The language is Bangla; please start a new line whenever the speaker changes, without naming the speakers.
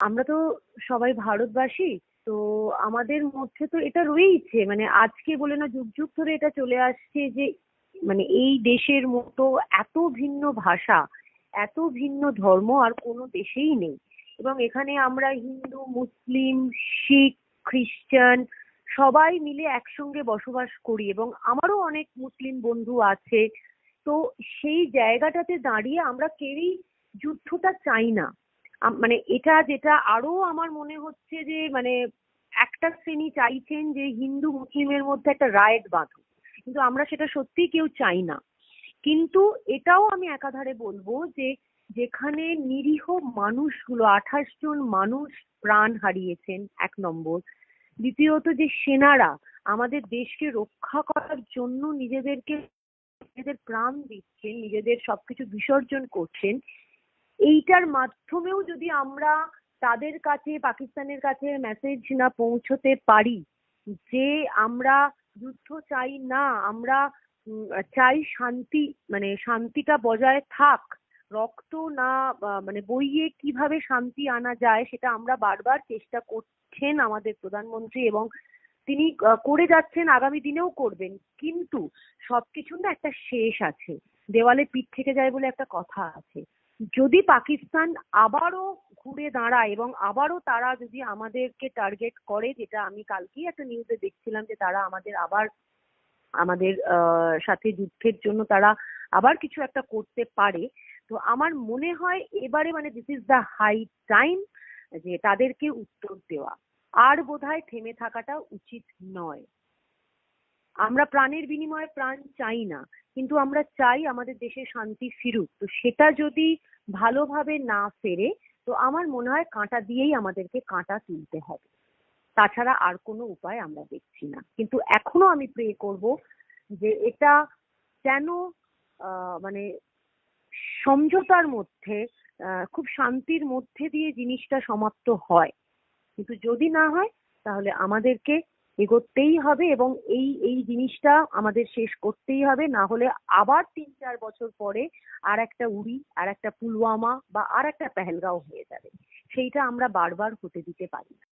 আমরা তো সবাই ভারতবাসী, তো আমাদের মধ্যে তো এটা রয়েইছে। মানে আজকে বলে না, যুগ যুগ ধরে এটা চলে আসছে যে মানে এই দেশের মতো এত ভিন্ন ভাষা, এত ভিন্ন ধর্ম আর কোনো দেশেই নেই। এবং এখানে আমরা হিন্দু, মুসলিম, শিখ, খ্রিস্টান সবাই মিলে একসঙ্গে বসবাস করি এবং আমারও অনেক মুসলিম বন্ধু আছে। তো সেই জায়গাটাতে দাঁড়িয়ে আমরা কেউই যুদ্ধটা চাই না। মানে এটা যেটা আরও আমার মনে হচ্ছে যে মানে একটা শ্রেণি চাইছেন যে হিন্দু মুসলিমের মধ্যে একটা রায়ট বাঁধুক কিন্তু আমরা সেটা সত্যি কেউ চাই না। কিন্তু এটাও আমি একাধারে বলব যে, যেখানে নিরীহ মানুষগুলো, আঠাশ জন মানুষ প্রাণ হারিয়েছেন, এক নম্বর। দ্বিতীয়ত যে সেনারা, আমাদের দেশকে রক্ষা করার জন্য নিজেদেরকে, নিজেদের প্রাণ দিচ্ছেন, নিজেদের সবকিছু বিসর্জন করছেন এইটার মাধ্যমেও যদি আমরা তাদের কাছে, পাকিস্তানের কাছে মেসেজ না পৌঁছতে পারি যে আমরা যুদ্ধ চাই না, আমরা চাই শান্তি মানে শান্তিটা বজায় থাক, রক্ত না মানে বইয়ে কীভাবে শান্তি আনা যায় সেটা আমরা বারবার চেষ্টা করছেন আমাদের প্রধানমন্ত্রী এবং তিনি করে যাচ্ছেন, আগামী দিনেও করবেন। কিন্তু সবকিছুর না একটা শেষ আছে। দেওয়ালে পিঠ থেকে যায় বলে একটা কথা আছে। যদি পাকিস্তান আবারও ঘুরে দাঁড়ায় এবং আবারও তারা যদি আমাদেরকে টার্গেট করে, যেটা আমি কালকেই একটা নিউজে দেখছিলাম যে তারা আমাদের আবার, আমাদের সাথে যুদ্ধের জন্য তারা আবার কিছু একটা করতে পারে। তো আমার মনে হয় এবারে মানে this is the high time যে তাদেরকে উত্তর দেওয়া। আর বোধহয় থেমে থাকাটা উচিত নয়। আমরা প্রাণের বিনিময়ে প্রাণ চাই না, কিন্তু আমরা চাই আমাদের দেশে শান্তি ফিরুক। তো সেটা যদি ভালোভাবে না ফেরে, তো আমার মনে হয় কাঁটা দিয়েই আমাদেরকে কাঁটা তুলতে হবে। তাছাড়া আর কোনো উপায় আমরা দেখছি না। কিন্তু এখনও আমি প্রে করব যে এটা যেন মানে সমঝোতার মধ্যে খুব শান্তির মধ্যে দিয়ে জিনিসটা সমাপ্ত হয়। কিন্তু যদি না হয়, তাহলে আমাদেরকে এগোতেই হবে এবং এই এই জিনিসটা আমাদের শেষ করতেই হবে। না হলে আবার তিন, চার বছর পরে আর একটা উড়ি, আর একটা পুলওয়ামা বা আর একটা পেহেলগাঁও হয়ে যাবে। সেইটা আমরা বারবার হতে দিতে পারি না।